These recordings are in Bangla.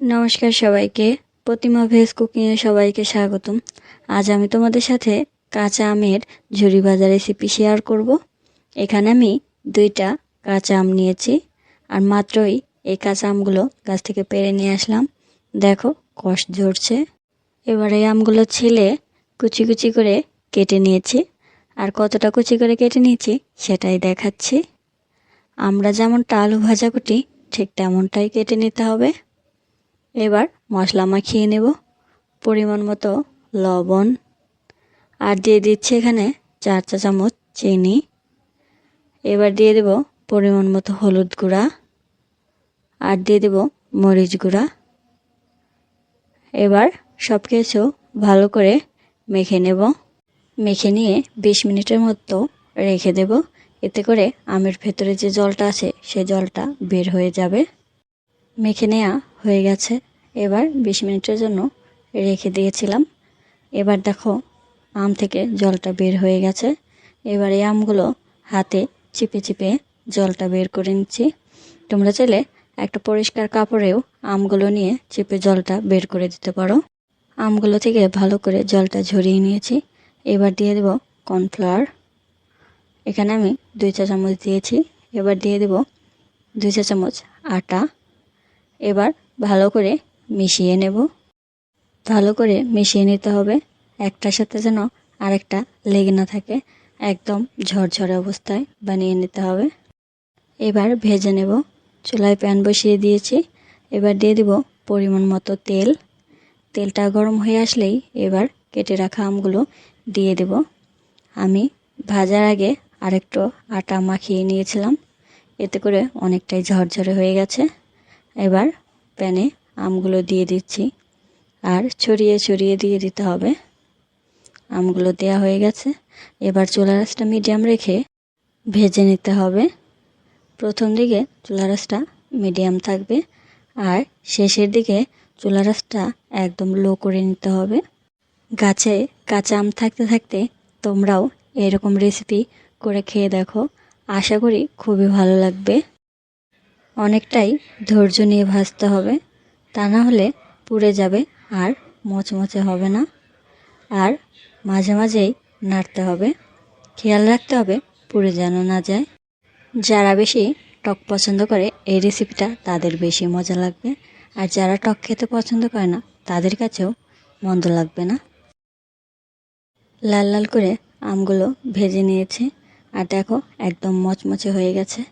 নমস্কার সবাইকে। প্রতিমা ভেজ কুকিংয়ে সবাইকে স্বাগতম। আজ আমি তোমাদের সাথে কাঁচা আমের ঝুরি ভাজা রেসিপি শেয়ার করব। এখানে আমি দুইটা কাঁচা আম নিয়েছি, আর মাত্রই এই কাঁচা আমগুলো গাছ থেকে পেরে নিয়ে আসলাম। দেখো, কষ ঝরছে। এবার এই আমগুলো ছিলে কুচি কুচি করে কেটে নিয়েছি, আর কতটা কুচি করে কেটে নিয়েছি সেটাই দেখাচ্ছি। আমরা যেমনটা আলু ভাজা কুটি ঠিক তেমনটাই কেটে নিতে হবে। এবার মশলা মাখিয়ে নেব। পরিমাণ মতো লবণ। আর দিয়ে দিচ্ছি এখানে চার চা চামচ চিনি। এবার দিয়ে দেব পরিমাণ মতো হলুদ গুঁড়া। আর দিয়ে দেব মরিচ গুঁড়া। এবার সব কিছু ভালো করে মেখে নেব। মেখে নিয়ে বিশ মিনিটের মতো রেখে দেব। এতে করে আমের ভেতরে যে জলটা আছে সে জলটা বের হয়ে যাবে। মেখে নেওয়া হয়ে গেছে। এবার বিশ মিনিটের জন্য রেখে দিয়েছিলাম। এবার দেখো, আম থেকে জলটা বের হয়ে গেছে। এবার এই আমগুলো হাতে চিপে চিপে জলটা বের করে নিচ্ছি। তোমরা চাইলে একটা পরিষ্কার কাপড়েও আমগুলো নিয়ে চিপে জলটা বের করে দিতে পারো। আমগুলো থেকে ভালো করে জলটা ঝরিয়ে নিয়েছি। এবার দিয়ে দেব কর্নফ্লাওয়ার। এখানে আমি দুই চা চামচ দিয়েছি। এবার দিয়ে দেব দুই চা চামচ আটা। এবার ভালো করে মিশিয়ে নেব। ভালো করে মিশিয়ে নিতে হবে। একটার সাথে যেন আরেকটা লেগে না থাকে, একদম ঝরঝরে অবস্থায় বানিয়ে নিতে হবে। এবার ভেজে নেব। চুলায় প্যান বসিয়ে দিয়েছি। এবার দিয়ে দেব পরিমাণ মতো তেল। তেলটা গরম হয়ে আসলেই এবার কেটে রাখা আমগুলো দিয়ে দেব। আমি ভাজার আগে আরেকটু আটা মাখিয়ে নিয়েছিলাম। এতে করে অনেকটাই ঝরঝরে হয়ে গেছে। এবার প্যানে আমগুলো দিয়ে দিচ্ছি। আর ছড়িয়ে ছড়িয়ে দিয়ে দিতে হবে। আমগুলো দেয়া হয়ে গেছে। এবার চুলা রাসটা মিডিয়াম রেখে ভেজে নিতে হবে। প্রথম দিকে চুলা রাসটা মিডিয়াম থাকবে। আর শেষের দিকে চুলা রাসটা একদম লো করে নিতে হবে। গাছে কাঁচা আম থাকতে থাকতে তোমরাও এরকম রেসিপি করে খেয়ে দেখো। আশা করি খুবই ভালো লাগবে। অনেকটাই ধৈর্য নিয়ে ভাজতে হবে। তা না হলে পুড়ে যাবে আর মচমচে হবে না। আর মাঝে মাঝেই নাড়তে হবে। খেয়াল রাখতে হবে পুড়ে যেন না যায়। যারা বেশি টক পছন্দ করে, এই রেসিপিটা তাদের বেশি মজা লাগবে। আর যারা টক খেতে পছন্দ করে না, তাদের কাছেও মন্দ লাগবে না। লাল লাল করে আমগুলো ভেজে নিয়েছি। আর দেখো, একদম মচমচে হয়ে গেছে।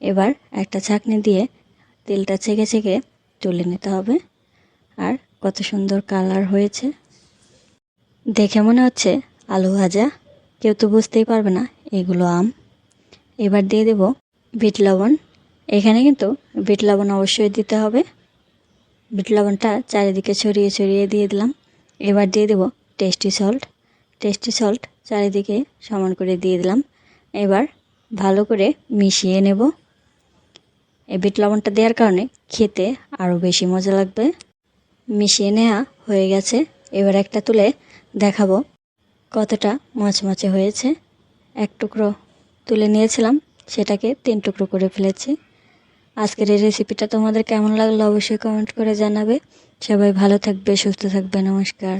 এবার একটা ছাঁকনি দিয়ে তেলটা ছেঁকে ছেঁকে তুলে নিতে হবে। আর কত সুন্দর কালার হয়েছে। দেখে মনে হচ্ছে আলু ভাজা। কেউ তো বুঝতেই পারবে না এগুলো আম। এবার দিয়ে দেব বিট লবণ। এখানে কিন্তু বিট লবণ অবশ্যই দিতে হবে। বিট লবণটা চারিদিকে ছড়িয়ে ছড়িয়ে দিয়ে দিলাম। এবার দিয়ে দেব টেস্টি সল্ট। টেস্টি সল্ট চারিদিকে সমান করে দিয়ে দিলাম। এবার ভালো করে মিশিয়ে নেব। এই বিট লবণটা দেওয়ার কারণে খেতে আরও বেশি মজা লাগবে। মিশিয়ে নেওয়া হয়ে গেছে। এবার একটা তুলে দেখাবো কতটা মচমচে হয়েছে। এক টুকরো তুলে নিয়েছিলাম, সেটাকে তিন টুকরো করে ফেলেছি। আজকের এই রেসিপিটা তোমাদের কেমন লাগল অবশ্যই কমেন্ট করে জানাবে। সবাই ভালো থাকবে, সুস্থ থাকবে, নমস্কার।